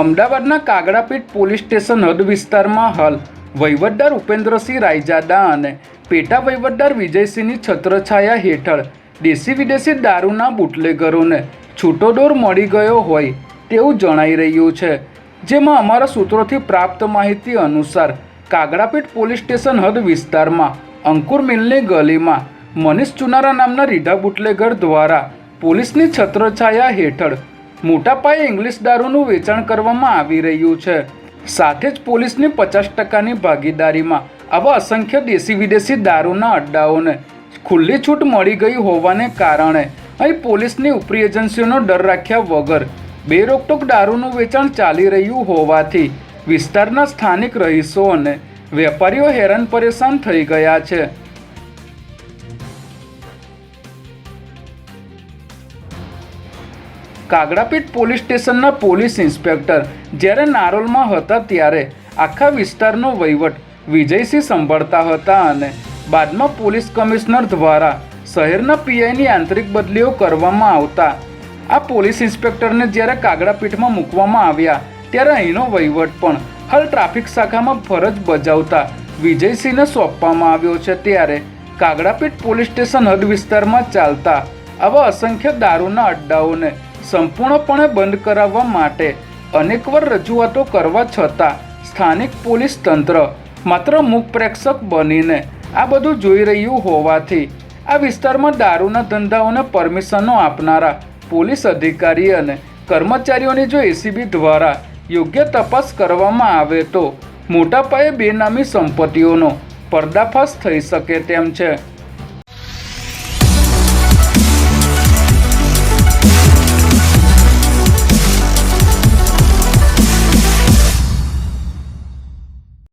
અમદાવાદના Kagdapith police station હદ વિસ્તારમાં હાલ વહીવટદાર ઉપેન્દ્રસિંહ રાયજાદા અને પેટા વહીવટદાર વિજયસિંહની છત્રછાયા હેઠળ દેશી વિદેશી દારૂના બુટલેગરોને છૂટો દોર મળી ગયો હોય તેવું જણાઈ રહ્યું છે. જેમાં અમારા સૂત્રોથી પ્રાપ્ત માહિતી અનુસાર કાગડાપીઠ પોલીસ સ્ટેશન હદ વિસ્તારમાં અંકુર મિલની ગલીમાં મનીષ ચુનારા નામના રીઢા બુટલેગર દ્વારા પોલીસની છત્રછાયા હેઠળ મોટા પાયે ઇંગ્લિશ દારૂનું વેચાણ કરવામાં આવી રહ્યું છે. સાથે જ પોલીસની પચાસ ટકાની ભાગીદારીમાં આવા અસંખ્ય દેશી વિદેશી દારૂના અડ્ડાઓને ખુલ્લી છૂટ મળી ગઈ હોવાને કારણે અહીં પોલીસની ઉપરી એજન્સીઓનો ડર રાખ્યા વગર બેરોકટોક દારૂનું વેચાણ ચાલી રહ્યું હોવાથી વિસ્તારના સ્થાનિક રહીશો અને વેપારીઓ હેરાન પરેશાન થઈ ગયા છે. કાગડાપીઠ પોલીસ સ્ટેશનના પોલીસ ઇન્સ્પેક્ટર જ્યારે નારોલમાં હતા ત્યારે આખા વિસ્તારનો વહીવટ વિજયસિંહ સંભાળતા હતા અને બાદમાં પોલીસ કમિશનર દ્વારા શહેરના પીઆઈની આંતરિક બદલીઓ કરવામાં આવતા આ પોલીસ ઇન્સ્પેક્ટરને જ્યારે કાગડાપીઠમાં મૂકવામાં આવ્યા ત્યારે અહીંનો વહીવટ પણ હાલ ટ્રાફિક શાખામાં ફરજ બજાવતા વિજયસિંહને સોંપવામાં આવ્યો છે ત્યારે કાગડાપીઠ પોલીસ સ્ટેશન હદ વિસ્તારમાં ચાલતા આવા અસંખ્ય દારૂના અડ્ડાઓને સંપૂર્ણપણે બંધ કરાવવા માટે અનેકવાર રજૂઆતો કરવા છતાં સ્થાનિક પોલીસ તંત્ર માત્ર મુખપ્રેક્ષક બનીને આ બધું જોઈ રહ્યું હોવાથી આ વિસ્તારમાં દારૂના ધંધાઓને પરમિશનો આપનારા પોલીસ અધિકારી અને કર્મચારીઓની જો એસીબી દ્વારા યોગ્ય તપાસ કરવામાં આવે તો મોટા પાયે બેનામી સંપત્તિઓનો પર્દાફાશ થઈ શકે તેમ છે.